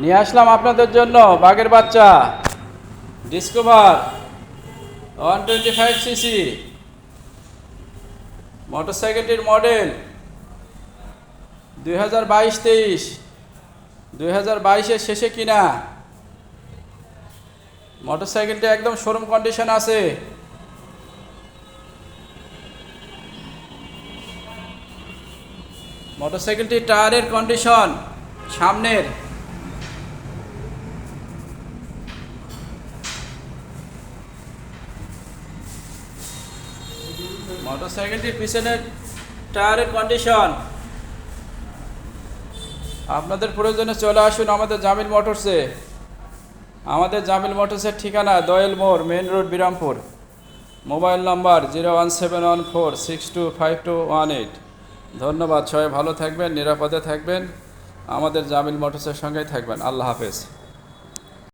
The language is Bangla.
নিয়ে আসলাম আপনাদের জন্য, বাঘের বাচ্চা। Discover one twenty five CC মোটরসাইকেলটির model দুই হাজার বাইশ তেইশ, দুই হাজার বাইশের শেষে কিনা। মোটরসাইকেলটি একদম শোরুম কন্ডিশন আছে। মোটরসাইকেলটি টায়ারের কন্ডিশন সামনের। মোটরসাইকেলটির পিছনের টায়ারের কন্ডিশন আপনাদের প্রয়োজনে চলে আসুন আমাদের জামিল মোটরসে। আমাদের জামিল মোটরসের ঠিকানা দয়েল মোড় main road, Birampur. Mobile number zero one seven one four six two five two one eight. ধন্যবাদ, সবাই ভালো থাকবেন, নিরাপদে থাকবেন। আমাদের জামিল মোটরসের সঙ্গেই থাকবেন। আল্লাহ হাফেজ।